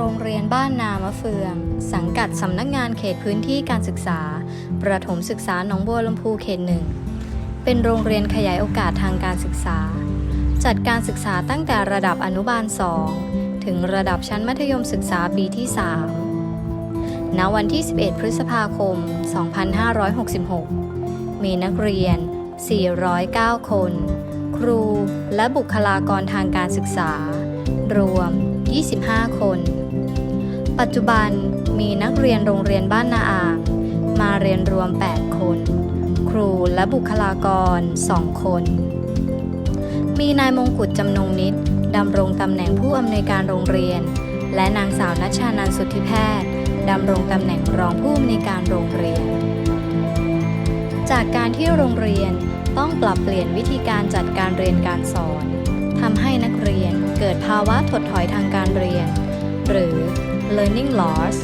โรงเรียนบ้านนามะเฟือง สังกัดสำนักงานเขตพื้นที่การศึกษา ประถมศึกษาหนองบัวลำพูเขตหนึ่ง เป็นโรงเรียนขยายโอกาสทางการศึกษา จัดการศึกษาตั้งแต่ระดับอนุบาล 2 ถึงระดับชั้นมัธยมศึกษาปีที่ 3 ณ วันที่ 11 พฤษภาคม 2566 มีนักเรียน 409 คน ครูและบุคลากรทางการศึกษารวม 25 คน ปัจจุบันมีนักเรียนโรงเรียนบ้านนาอ่างมาเรียนรวม 8 คน ครูและบุคลากร 2 คน มีนายมงกุฎจำนงนิดดำรงตำแหน่งผู้อำนวยการโรงเรียน และนางสาวนัชชานันสุทธิแพทย์ดำรงตำแหน่งรองผู้อำนวยการโรงเรียน จากการที่โรงเรียนต้องปรับเปลี่ยนวิธีการจัดการเรียนการสอนทำให้นักเรียนเกิดภาวะถดถอยทางการเรียน หรือ learning loss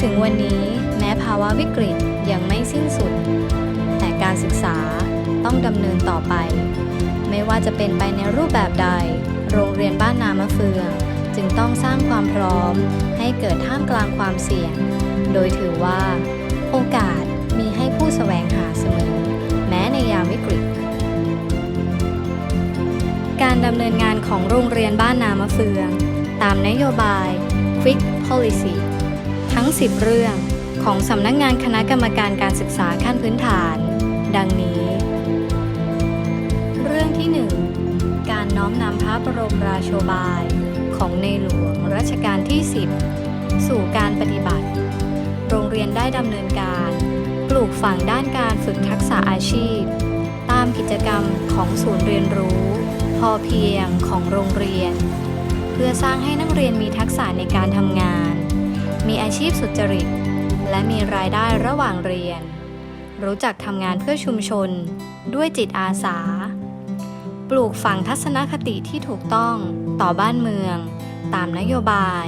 ถึงวันนี้แม้ภาวะวิกฤตยังไม่สิ้นสุด แต่การศึกษาต้องดำเนินต่อไป ไม่ว่าจะเป็นไปในรูปแบบใด โรงเรียนบ้านนามะเฟืองจึงต้องสร้างความพร้อม ให้เกิดท่ามกลางความเสี่ยง โดยถือว่า โอกาสมีให้ผู้แสวงหาเสมอ แม้ในยามวิกฤต การดำเนินงานของโรงเรียนบ้านนามะเฟือง ตามนโยบาย Quick Policy ทั้ง 10 เรื่องของสำนักงงานคณะกรรมการการศึกษาขั้นพื้นฐาน ดังนี้ เรื่องที่ 1 การน้อมนำพระบรมราโชบาย ของในหลวงรัชกาลที่ 10 สู่การปฏิบัติ โรงเรียนได้ดำเนินการ ปลูกฝังด้านการฝึกทักษะอาชีพ ตามกิจกรรมของศูนย์เรียนรู้ พอเพียงของโรงเรียน เพื่อสร้างให้นักเรียนมีทักษะในการทำงาน มีอาชีพสุจริต และมีรายได้ระหว่างเรียน รู้จักทำงานเพื่อชุมชน ด้วยจิตอาสา ปลูกฝังทัศนคติที่ถูกต้องต่อบ้านเมือง ตามนโยบาย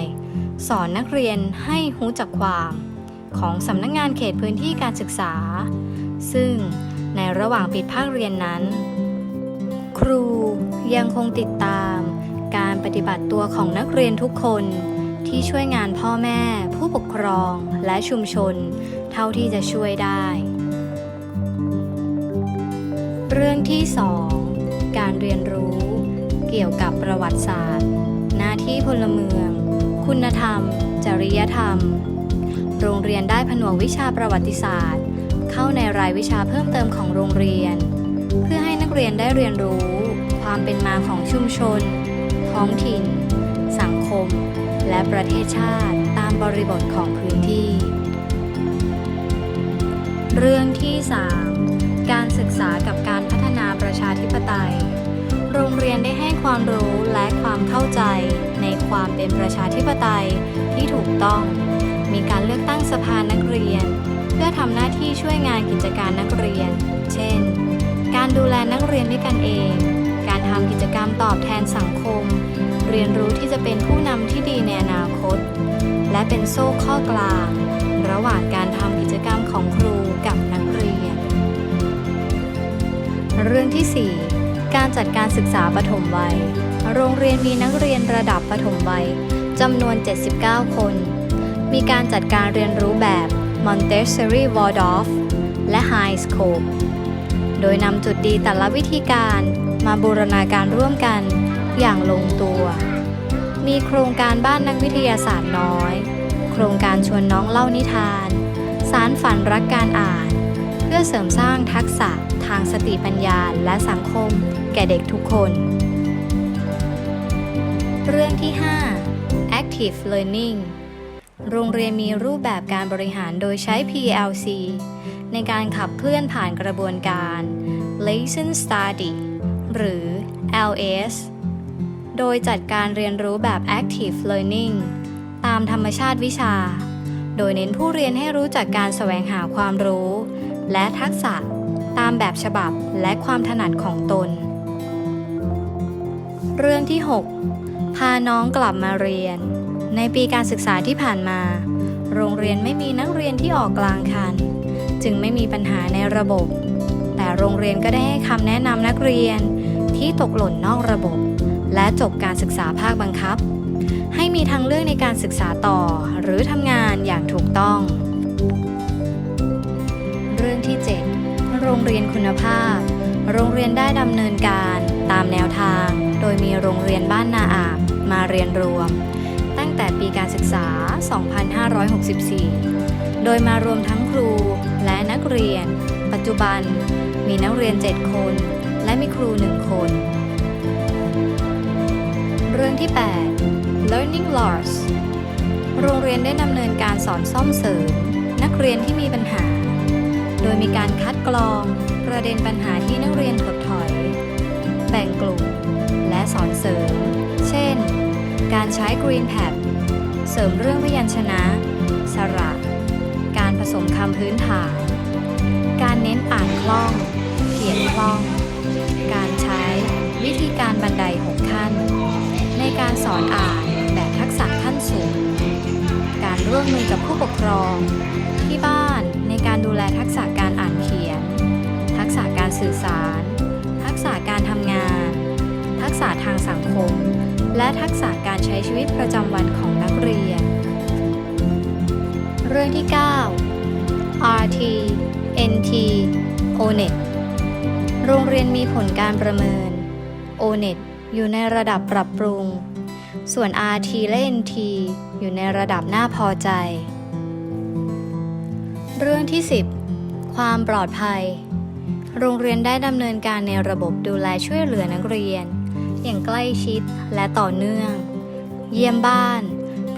สอนนักเรียนให้รู้จักความ ของสำนักงงานเขตพื้นที่การศึกษา ซึ่งในระหว่างปิดภาคเรียนนั้น ครูยังคงติดตาม ปฏิบัติตัวของนักเรียนทุกคนที่ช่วยงานพ่อแม่ ผู้ปกครองและชุมชน เท่าที่จะช่วยได้ เรื่องที่ 2 การเรียนรู้เกี่ยวกับประวัติศาสตร์ หน้าที่พลเมือง คุณธรรม จริยธรรม โรงเรียนได้ผนวกวิชาประวัติศาสตร์ เข้าในรายวิชาเพิ่มเติมของโรงเรียน เพื่อให้นักเรียนได้เรียนรู้ ความเป็นมาของชุมชน ท้องถิ่น สังคม และประเทศชาติตามบริบทของพื้นที่ เรื่องที่ 3 การศึกษากับการพัฒนาประชาธิปไตย โรงเรียนได้ให้ความรู้และความเข้าใจในความเป็นประชาธิปไตยที่ถูกต้อง มีการเลือกตั้งสภานักเรียน เพื่อทำหน้าที่ช่วยงานกิจการนักเรียน เช่น การดูแลนักเรียนด้วยกันเอง ทำกิจกรรมตอบแทนสังคม เรียนรู้ที่จะเป็นผู้นำที่ดีในอนาคต และเป็นโซ่ข้อกลาง ระหว่างการทำกิจกรรมของครูกับนักเรียน เรื่องที่ 4 การจัดการศึกษาปฐมวัย โรงเรียนมีนักเรียนระดับปฐมวัยจำนวน 79 คน มีการจัดการเรียนรู้แบบ Montessori Waldorf และ High Scope โดยนำจุดดีแต่ละวิธีการมาบูรณาการร่วมกันอย่างลงตัว มีโครงการบ้านนักวิทยาศาสตร์น้อย โครงการชวนน้องเล่านิทาน สารฝันรักการอ่าน เพื่อเสริมสร้างทักษะทางสติปัญญาและสังคมแก่เด็กทุกคน เรื่องที่ 5 Active Learning โรงเรียนมีรูปแบบการบริหารโดยใช้ PLC ในการขับเคลื่อนผ่านกระบวนการ Lesson Study หรือ LS โดยจัดการเรียนรู้แบบ Active Learning ตามธรรมชาติวิชา โดยเน้นผู้เรียนให้รู้จักการแสวงหาความรู้ และทักษะตามแบบฉบับและความถนัดของตน เรื่องที่ 6 พาน้องกลับมาเรียน ในปีการศึกษาที่ผ่านมา โรงเรียนไม่มีนักเรียนที่ออกกลางคัน จึงไม่มีปัญหาในระบบ แต่โรงเรียนก็ได้ให้คำแนะนำนักเรียนที่ตกหล่นนอกระบบ และจบการศึกษาภาคบังคับ ให้มีทางเลือกในการศึกษาต่อหรือทำงานอย่างถูกต้อง เรื่องที่ 7 โรงเรียนคุณภาพ โรงเรียนได้ดำเนินการตามแนวทาง โดยมีโรงเรียนบ้านนาอาบมาเรียนรวม ตั้งแต่ปีการศึกษา 2564 โดยมารวมทั้งครูและนักเรียน ปัจจุบันมีนักเรียน 7 คน และมีครู 1 คน เรื่องที่ 8 learning loss โรงเรียนได้ดำเนินการสอนซ่อมเสริม นักเรียนที่มีปัญหา โดยมีการคัดกรองประเด็นปัญหาที่นักเรียนถดถอย แบ่งกลุ่ม และสอนเสริม เช่น การใช้ Green Pad เสริมเรื่องพยัญชนะ สระ สมคำพื้นฐาน การเน้นอ่านคล่อง เขียนคล่อง การใช้วิธีการบันได 6 ขั้น ในการสอนอ่านแบบทักษะขั้นสูง การร่วมมือกับผู้ปกครอง ที่บ้านในการดูแลทักษะการอ่านเขียน ทักษะการสื่อสาร ทักษะการทำงาน ทักษะทางสังคม และทักษะการใช้ชีวิตประจำวันของนักเรียน เรื่องที่ 9 RT NT ONET โรงเรียนมีผลการประเมิน ONET อยู่ในระดับปรับปรุง ส่วน RT และ NT อยู่ในระดับน่าพอใจ เรื่องที่ 10 ความปลอดภัย โรงเรียนได้ดำเนินการในระบบดูแลช่วยเหลือนักเรียน อย่างใกล้ชิดและต่อเนื่อง เยี่ยมบ้าน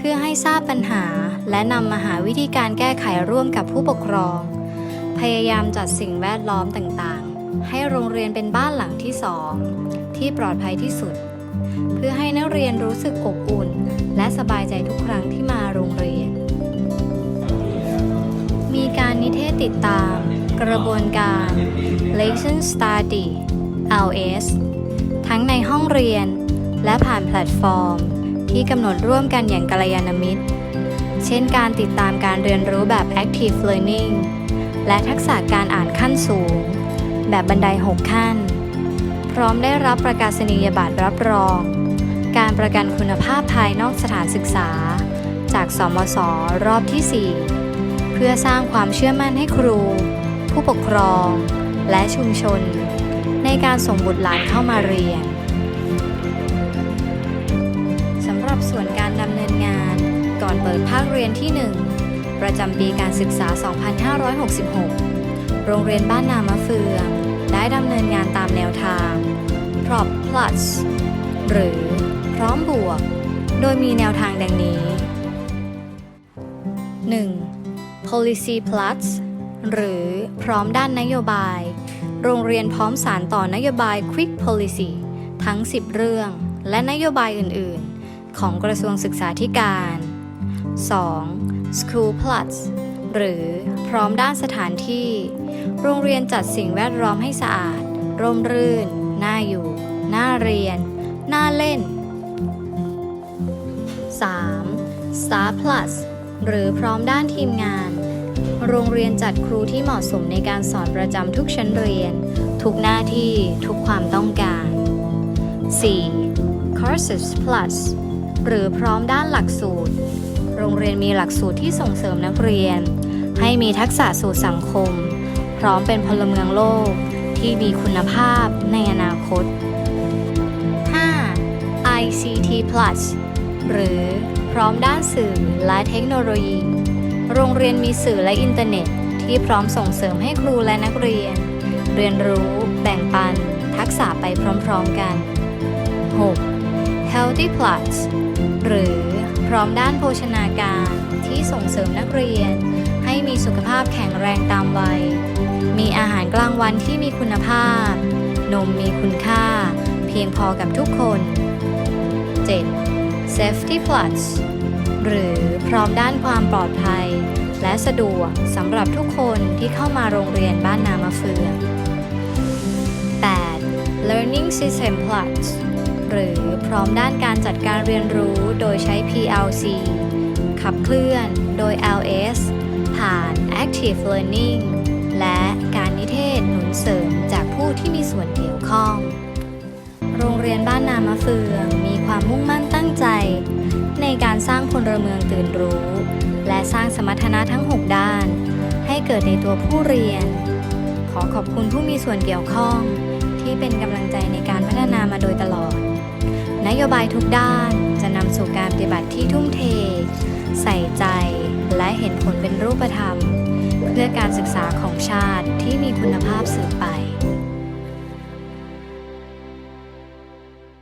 พื่อให้ทราบปัญหา และนำมาหาวิธีการแก้ไขร่วมกับผู้ปกครอง พยายามจัดสิ่งแวดล้อมต่างๆ ให้โรงเรียนเป็นบ้านหลังที่สองที่ปลอดภัยที่สุด เพื่อให้นักเรียนรู้สึกอบอุ่น และสบายใจทุกครั้งที่มาโรงเรียน มีการนิเทศติดตาม กระบวนการ Lesson Study LS ทั้งในห้องเรียนและผ่านแพลตฟอร์ม ที่กำหนดร่วมกันอย่างกัลยาณมิตร เช่นการติดตามการเรียนรู้แบบ Active Learning และทักษะการอ่านขั้นสูง แบบบันได 6 ขั้น พร้อมได้รับประกาศนียบัตรรับรอง การประกันคุณภาพภายนอกสถานศึกษา จากสมสรอบที่ 4 เพื่อสร้างความเชื่อมั่นให้ครู ผู้ปกครอง และชุมชน ในการส่งบุตรหลานเข้ามาเรียน ปิดภาคเรียนที่ 1 ประจำปีการศึกษา 2566 โรงเรียนบ้านนามะเฟือง ได้ดำเนินงานตามแนวทาง Prop Plus หรือพร้อมบวก โดยมีแนวทางดังนี้ 1. Policy Plus หรือพร้อมด้านนโยบาย โรงเรียนพร้อมสารต่อนโยบาย Quick Policy ทั้ง 10 เรื่อง และนโยบายอื่น ๆ ของกระทรวงศึกษาธิการ 2. School Plus หรือพร้อมด้านสถานที่ โรงเรียนจัดสิ่งแวดล้อมให้สะอาด ร่มรื่น น่าอยู่ น่าเรียน น่าเล่น 3. Star Plus หรือพร้อมด้านทีมงาน โรงเรียนจัดครูที่เหมาะสมในการสอนประจำทุกชั้นเรียน ทุกหน้าที่ทุกความต้องการ 4. Courses Plus หรือพร้อมด้านหลักสูตร โรงเรียนมีหลักสูตรที่ส่งเสริมนักเรียน ให้มีทักษะสู่สังคม พร้อมเป็นพลเมืองโลกที่มีคุณภาพในอนาคต 5. ICT Plus หรือพร้อมด้านสื่อและเทคโนโลยี โรงเรียนมีสื่อและอินเทอร์เน็ต ที่พร้อมส่งเสริมให้ครูและนักเรียน เรียนรู้แบ่งปัน ทักษะไปพร้อมๆกัน 6. Healthy Plus หรือพร้อมด้านโภชนาการที่ส่งเสริมนักเรียน ให้มีสุขภาพแข็งแรงตามวัย มีอาหารกลางวันที่มีคุณภาพ นมมีคุณค่า เพียงพอกับทุกคน 7. Safety Plus หรือพร้อมด้านความปลอดภัย และสะดวกสำหรับทุกคนที่เข้ามาโรงเรียนบ้านนามะเฟือง 8. Learning System Plus หรือพร้อมด้านการจัดการเรียนรู้โดยใช้ PLC ขับเคลื่อนโดย LS ผ่าน Active Learning และการนิเทศหนุนเสริมจากผู้ที่มีส่วนเกี่ยวข้อง โรงเรียนบ้านนามะเฟืองมีความมมุ่งมั่นตั้งใจ ในการสร้างพลเมืองตื่นรู้ และสร้างสมรรถนะทั้ง 6 ด้าน ให้เกิดในตัวผู้เรียน ขอขอบคุณผู้มีส่วนเกี่ยวข้อง ที่เป็นกำลังใจในการพัฒนามาโดยตลอด นโยบายทุกด้าน จะนำสู่การปฏิบัติที่ทุ่มเท ใส่ใจและเห็นผลเป็นรูปธรรม เพื่อการศึกษาของชาติที่มีคุณภาพสืบไป